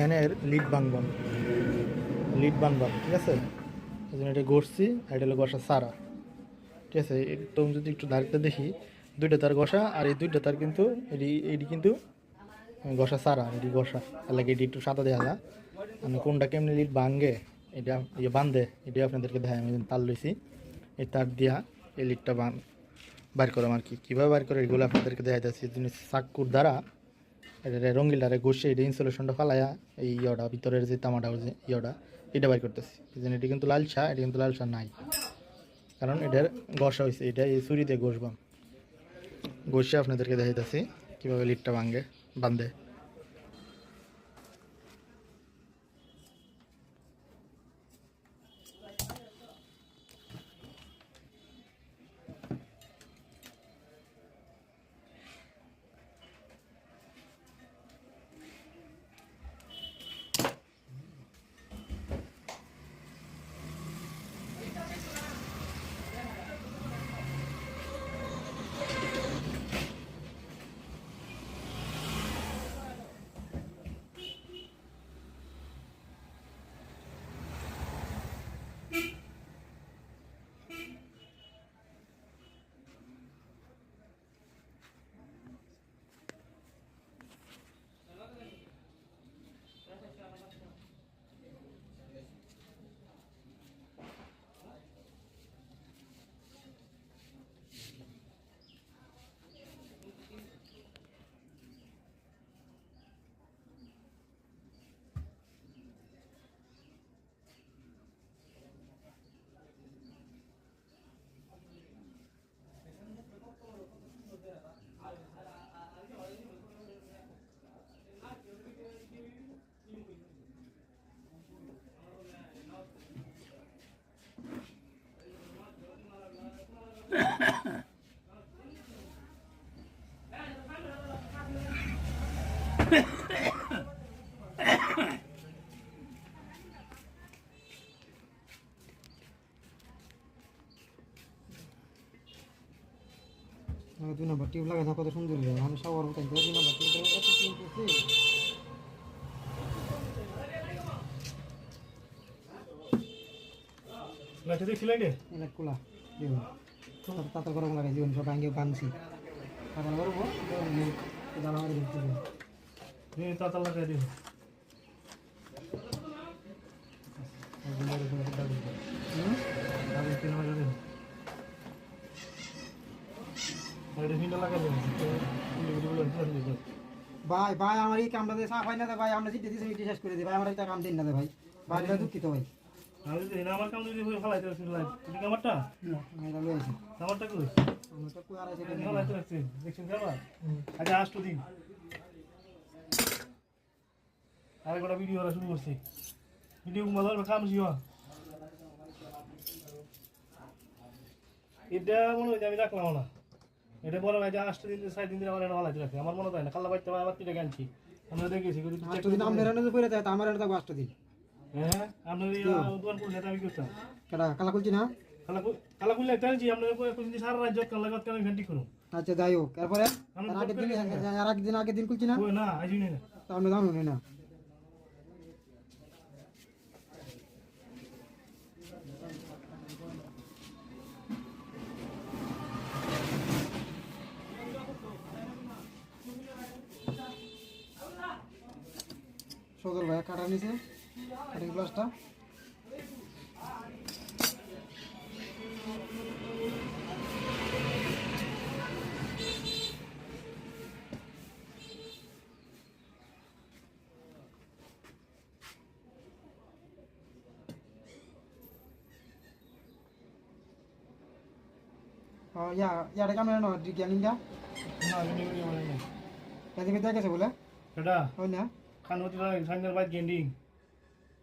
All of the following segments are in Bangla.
ফ্যানের লিড বানবাম লিড বানবাম ঠিক আছে? এই জন্য এটা গড়ছি আর এটা হলো গসা সারা। ঠিক আছে? একদম যদি একটু ধারিতে দেখি, দুইটা তার গসা আর এই দুইটা তার কিন্তু, এটি এটি কিন্তু গসা সারা, এটি গসা লাগে এটি একটু সাদা দেওয়া যায় আমি কোনটা কেমনি লিড ভাঙ্গে এটা ইয়ে বান্ধে, এটা আপনাদেরকে দেখায় আমি তার লইছি, এই তার দিয়া এই লিডটা বান বার করলাম আর কি। কীভাবে বার করে এগুলো আপনাদেরকে দেখা যাচ্ছে চাকুর দ্বারা এটা রঙ্গিলারে ঘষে এটা ইনসুলেশনটা ফালাইয়া এই ইয়টা ভিতরের যে তামাটা ইয়টা এটা বাইর করতেছি। এটি এটা কিন্তু লালসা, এটা কিন্তু লালসা নাই। কারণ এটার ঘষা হয়েছে এটা এই ছুরিতে ঘষবাম। ঘষে আপনাদেরকে দেখাইতেছি, কীভাবে লিটটা ভাঙে, বান্ধে আমি দুই নম্বর টিউব লাগাই কত সুন্দর লাগে আমি সবার মতো দুই নম্বর টিউব এত ক্লিন করছি। লাইটে দেখছিলেন রে এলাক কুলা দেব তাতা গরম লাগাই জীবন সব মারি দেখতে হুম তাতা লাগাই তিন হাজার ভাই ভাই আমার এই কামটা দিয়ে সাফ হয় না দে ভাই আমরা চিঠি দিয়েছি মিটি শেষ করে দিই ভাই আমার একটা কাম দিন না দে ভাই। ভাই দুঃখিত ভাই। আমি আমার কাম তুমি আমারটা? এটা আমারটা কই আছে দেখছেন দিন। ভিডিও করা শুরু করছি। ভিডিও মজার কাম জিও এটা মনে হয় যে আমি রাখলাম না। এটা যে আসতে দিন সাইড দিন আমার ভালো রাখে। আমার মনে হয় না কাল্লা বাইতে গানছি আমরা দেখেছি কিন্তু আষ্ট দিন আমরা এনে করে দেয় আমার থাকব আষ্ট দিন। হ্যাঁ দোকান করলে আমি করতাম। কালা খুলছি না? কালা কোনদিন সারা রাজ্য কাল্লা গাত কেন ঘন্টি করুন আচ্ছা যাই হোক এরপরে? আর আগের দিন আগের দিন খুলছি না? না আমরা জানো না। সদর ভাই কাটা নিছে কাটিং গ্লাসটা Oh, ya, ya ada kamera no di yang India. না ভিডিও ভিডিও মানে না Yang kita দেখেছে বলে লড়াই গেন্ডিং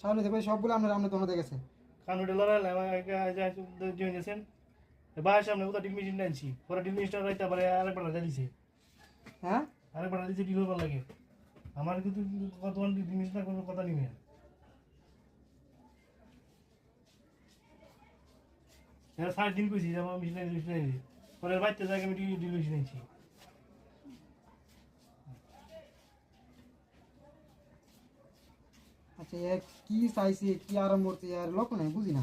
সামনে দেখো সবগুলো তোমাদের দেখেছে লড়াই গেছেন সামনে কোথাও ডিল মেশিন আনছি পরে ডিল মেশিনটা রাইতে আবার আরেকবার রাজা দিছে হ্যাঁ আরেকবার রাজা দিছে ডিল করবার লাগে আমার কিন্তু তোমার ডিল মেশিনটা কোনো কথা এরা সাড়ে দিন কইছি আমার মেশিন পরে বাড়িতে জায়গা আমি ডিল মেশিন আনছি আচ্ছা এ কি চাইছে কি আরাম করছে আর লক্ষ্য নাই বুঝি না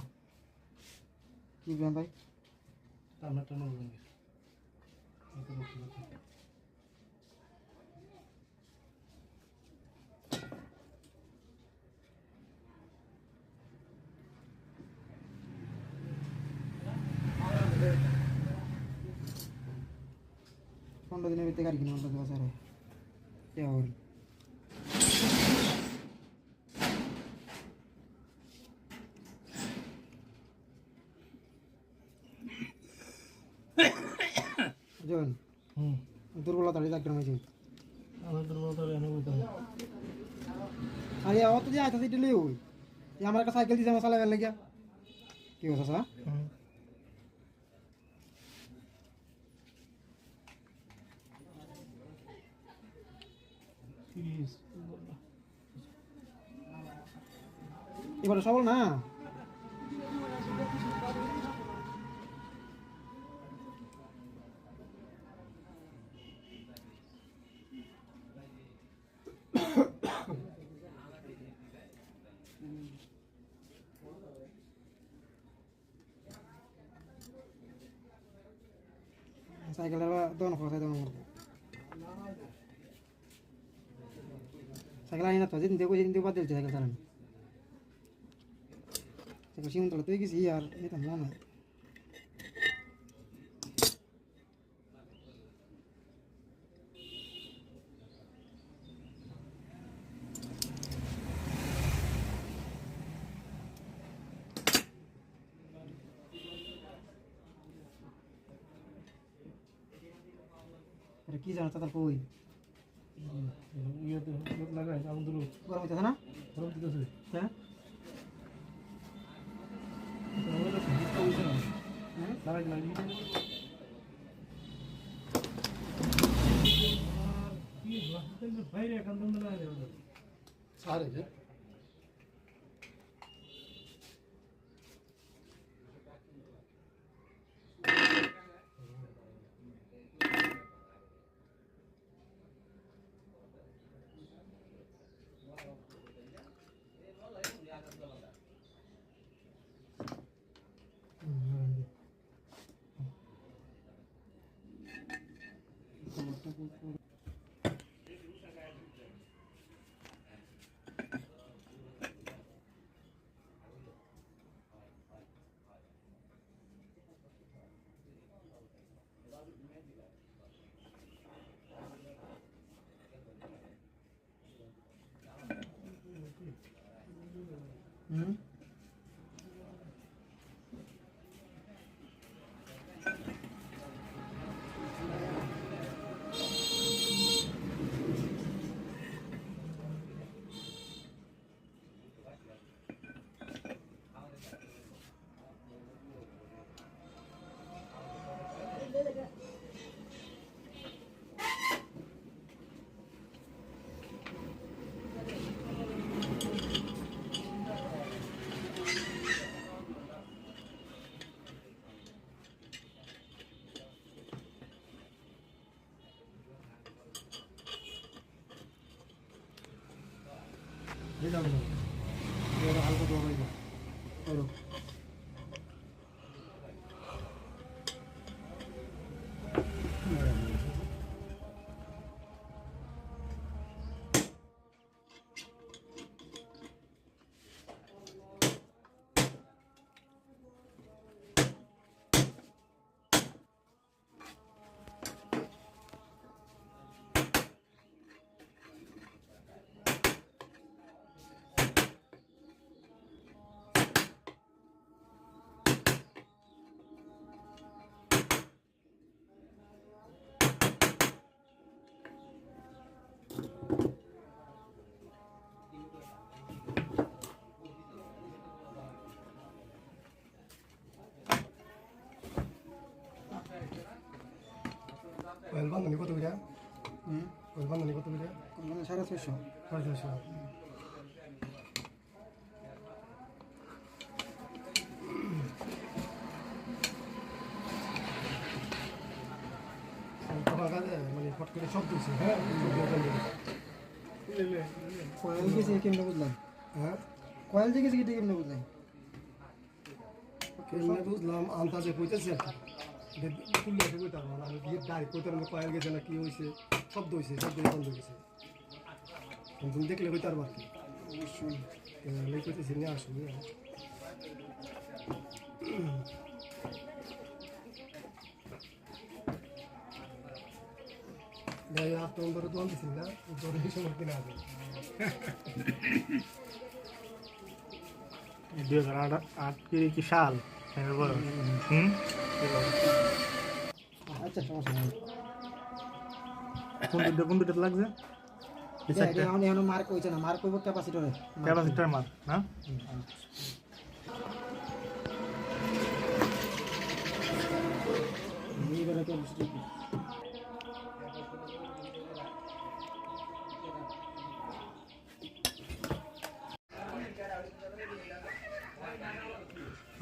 কি বলেন ভাই টানা টানা ভেঙে পনেরো দিনের ভিতরে গাড়ি কিনে অন্তত বছরে কে হবে বুঝলেন হুম। দুর্বলতা ডাক্তার হয়েছে আমার দুর্বলতা এনে বলতে হবে আরে যে লিও এই আমার একটা সাইকেল দিছে আমার চালাবার লাগিয়া। কি কথা স্যার? এবারে সবল না? সাইকেল আনি না তো যেদিন দেখব যেদিন দেখব বাদ দিয়েছে সাইকেল চালানো সাইকেল সীমন্তলা তুই গেছি আর নিতাম মনে হয় এটা লাগাই আগুন দুলো গরম হইতেছে না গরম দিতেছে হ্যাঁ হ্যাঁ লাগাই লাগি বাইরে একান্ত সারে বান্ধনি কত করে? হুম? কয়েল বান্ধনি কত মানে সাড়ে ছয়শো। সাড়ে ছশো মানে ফট করে সব দিচ্ছে হ্যাঁ? কয়েল গেছে কেমন বুঝলাম? হ্যাঁ? কয়েল থেকে কি কেমনে বুঝলেন কেমনে বুঝলাম আন্দাজে কইতেছি আর খুললে এসে কইতাম না আমি বিয়ের ডাইরেক্ট কইতাম না কয়েল গেছে না কি হয়েছে শব্দ হয়েছে শব্দ বন্ধ গেছে তুমি দেখলে কইতে পারব আর কি অবশ্যই তাহলে কইতেছি নিয়ে আসুন নিয়ে আসুন। ভাই আর তো ধরে দোকান দিছিল না ধরে সময় কিনা আছে দুই হাজার আট আট কি কি সাল ফ্যানের বয়স হুম আচ্ছা সমস্যা নেই। কোন দুটো কোন দুটো লাগছে? এখন এখন মার্ক হইছে না মার্ক হইব ক্যাপাসিটরে ক্যাপাসিটার মার না এইবারে ক্যাপাসিটর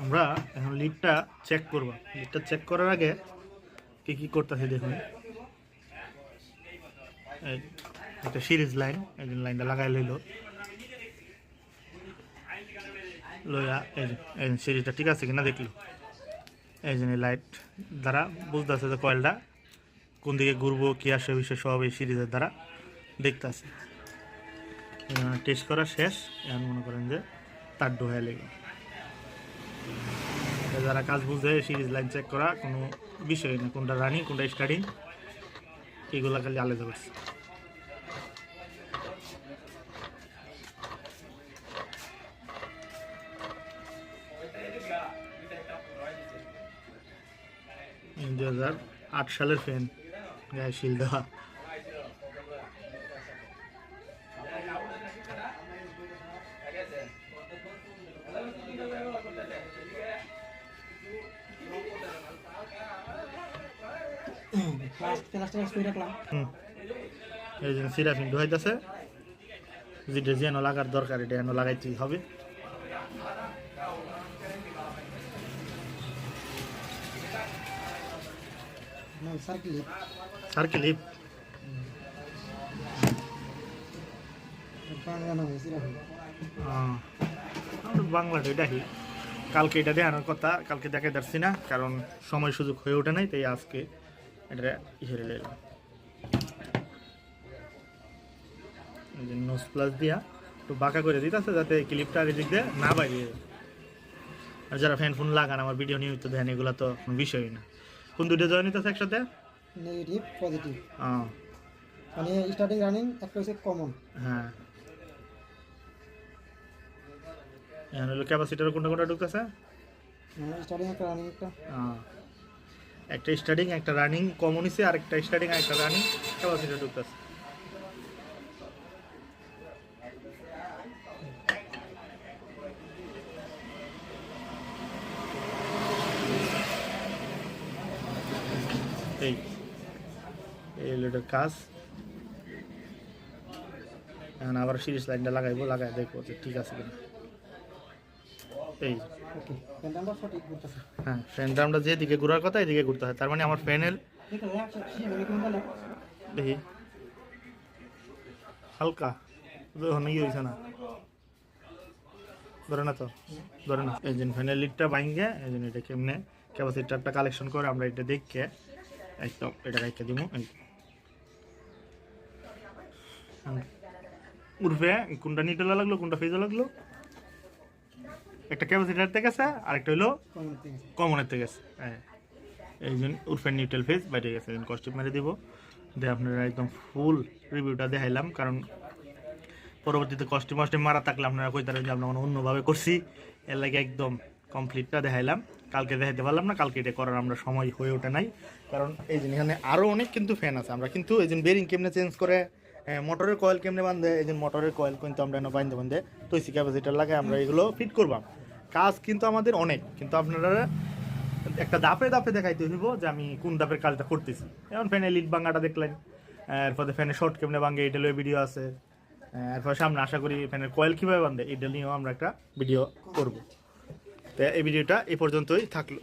আমরা এখন লিডটা চেক করব। লিডটা চেক করার আগে কি কি করতেছে দেখুন। একটা সিরিজ লাইন একজন লাইনটা লাগাই লইল। লইয়া সিরিজটা ঠিক আছে কিনা দেখল। এই যে লাইট দ্বারা বুঝতেছে যে কয়েলটা কোন দিকে ঘুরবো, কি আসে বিষয় সব এই সিরিজের দ্বারা দেখতেছে। টেস্ট করা শেষ, এখন মনে করেন যে তার ডোহায় লেগে যারা কাজ বুঝে সিরিজ লাইন চেক করা, কোনো বিষয় না, কোনটা রানিং কোনটা স্টার্টিং এগুলো খালি আলাদা করছে। দু হাজার আট সালের ফ্যান গায়ে শিল দেওয়া। করে রাখলাম হুম। এই যে সিরাফিন ঢুকাইতেছে যেটা যেন লাগার দরকার এটা যেন লাগাইতেই হবে। সার্কেল হিপ বাংলাটা দেখি। কালকে এটা দেখানোর কথা কালকে দেখে যাচ্ছি না কারণ সময় সুযোগ হয়ে ওঠে নাই তাই আজকে এটা ইসে এলাম নোস প্লাস দিয়া একটু বাঁকা করে দিতেছে যাতে ক্লিপটা এদিক দিয়ে না বাইরে যায়। আর যারা ফ্যান ফোন লাগান আমার ভিডিও নিয়মিত দেখেন এগুলো তো বিষয়ই না। কোন দুটো জয়েন হইতেছে একসাথে? নেগেটিভ পজিটিভ আহ, মানে স্টার্টিং রানিং একটা হচ্ছে কমন হ্যাঁ। এখন হলো ক্যাপাসিটার কোনটা কোনটা ঢুকতেছে? স্টার্টিং একটা রানিং একটা। আহ, একটা স্টার্টিং একটা রানিং কমন আর একটা স্টার্টিং আর একটা রানিং ক্যাপাসিটার ঢুকতেছে। এই এই হলো এটার কাজ। এখন আবার সিরিজ লাইনটা লাগাইবো, লাগাই দেখব ঠিক আছে কিনা। এই। ওকে আমরা সঠিক হ্যাঁ ফ্যানটা আমরা যেদিকে ঘোরার কথা এদিকে ঘুরতে হয় তার মানে আমার ফ্যানের দেখো। হালকা। ইয়ে হয়েছে না। ধরে না তো ধরে না। এই জন্য ফ্যানের লিডটা বাইঙ্গে এই জন্য এটা কেমনে ক্যাপাসিটারটা কালেকশন করে আমরা এটা দেখে একদম এটা রেখে দিব। উঠবে কোনটা নিটেলা লাগল কোনটা ফেজে লাগল? একটা ক্যাপাসিটার থেকে গেছে, আরেকটা হলো কমনের থেকে গেছে। হ্যাঁ। এই উরফেন নিউট্রাল ফেস বাইরে গেছে, এই কস্টিপ মেরে দিব। দিয়ে আপনারা একদম ফুল রিভিউটা দেখাইলাম, কারণ পরবর্তীতে কস্টিম মস্টিম মারা থাকলে আপনারা কইতারেন যে আমরা অন্যভাবে করছি, এর লাগে একদম কমপ্লিটটা দেখাইলাম। কালকে দেখাইতে পারলাম না, কালকে এটা করার আমরা সময় হয়ে ওঠে নাই। কারণ এই জন্য এখানে আরও অনেক কিন্তু ফ্যান আছে, আমরা কিন্তু এই জন্য বেরিং কেমনে চেঞ্জ করে মোটরের কয়েল কেমনে বান্ধে এই জন্য মোটরের কয়েল কিন্তু আমরা বান্ধে বান্ধে তৈসি ক্যাপাসিটার লাগে আমরা এগুলো ফিট করবাম। কাজ কিন্তু আমাদের অনেক, কিন্তু আপনারা একটা দাপে দাপে দেখাইতে হইব যে আমি কোন দাপের কাজটা করতেছি। যেমন ফ্যানে লিড ভাঙাটা দেখলেন, এরপরে ফ্যানে শর্ট কেমনে ভাঙে, এটা লয়ে ভিডিও আছে, এরপর সামনে আশা করি ফ্যানের কয়েল কীভাবে বাঁধে, এটা নিয়েও আমরা একটা ভিডিও করব। তো এই ভিডিওটা এই পর্যন্তই থাকল।